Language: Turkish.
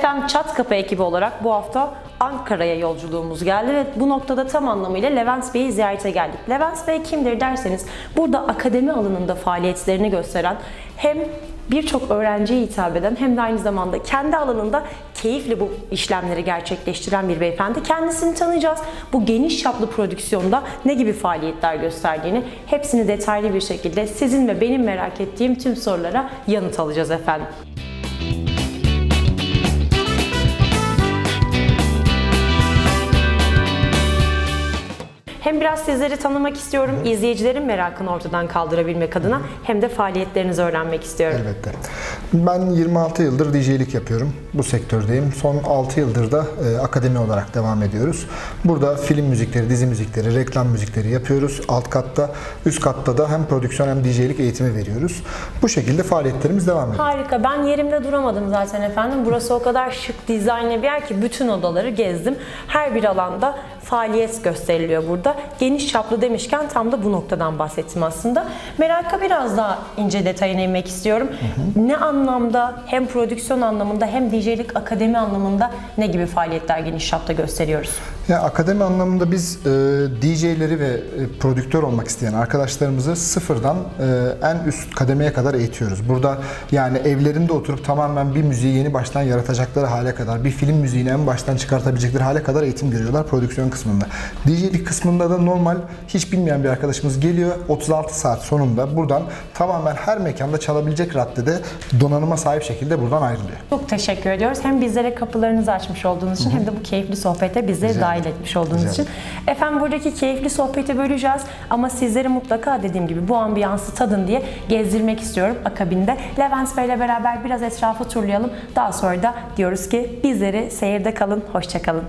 Efendim Çat Kapı ekibi olarak bu hafta Ankara'ya yolculuğumuz geldi ve bu noktada tam anlamıyla Levent Bey'i ziyarete geldik. Levent Bey kimdir derseniz burada akademi alanında faaliyetlerini gösteren hem birçok öğrenciye hitap eden hem de aynı zamanda kendi alanında keyifli bu işlemleri gerçekleştiren bir beyefendi. Kendisini tanıyacağız. Bu geniş çaplı prodüksiyonda ne gibi faaliyetler gösterdiğini hepsini detaylı bir şekilde sizin ve benim merak ettiğim tüm sorulara yanıt alacağız efendim. Hem biraz sizleri tanımak istiyorum, izleyicilerin merakını ortadan kaldırabilmek adına hem de faaliyetlerinizi öğrenmek istiyorum. Elbette. Ben 26 yıldır DJ'lik yapıyorum. Bu sektördeyim. Son 6 yıldır da e, akademi olarak devam ediyoruz. Burada film müzikleri, dizi müzikleri, reklam müzikleri yapıyoruz. Alt katta, üst katta da hem prodüksiyon hem DJ'lik eğitimi veriyoruz. Bu şekilde faaliyetlerimiz devam ediyor. Harika. Ben yerimde duramadım zaten efendim. Burası o kadar şık, dizaynlı bir yer ki bütün odaları gezdim. Her bir alanda faaliyet gösteriliyor burada. Geniş çaplı demişken tam da bu noktadan bahsettim aslında. Meraka biraz daha ince detayına inmek istiyorum. Ne anlamda hem prodüksiyon anlamında hem DJ'lik akademi anlamında ne gibi faaliyetler geniş çapta gösteriyoruz? Ya akademi anlamında biz e, DJ'leri ve e, prodüktör olmak isteyen arkadaşlarımızı sıfırdan e, en üst kademeye kadar eğitiyoruz. Burada yani evlerinde oturup tamamen bir müziği yeni baştan yaratacakları hale kadar, bir film müziğini en baştan çıkartabilecekleri hale kadar eğitim görüyorlar prodüksiyon kısmında. DJ'lik kısmında da normal hiç bilmeyen bir arkadaşımız geliyor 36 saat sonunda buradan tamamen her mekanda çalabilecek raddede donanıma sahip şekilde buradan ayrılıyor. Çok teşekkür ediyoruz. Hem bizlere kapılarınızı açmış olduğunuz için hem de bu keyifli sohbete bizleri Rica dahil etmiş olduğunuz Rica için. Efendim buradaki keyifli sohbeti böleceğiz ama sizleri mutlaka dediğim gibi bu ambiyansı tadın diye gezdirmek istiyorum akabinde. Levent Bey ile beraber biraz etrafı turlayalım. Daha sonra da diyoruz ki bizleri seyirde kalın, hoşçakalın.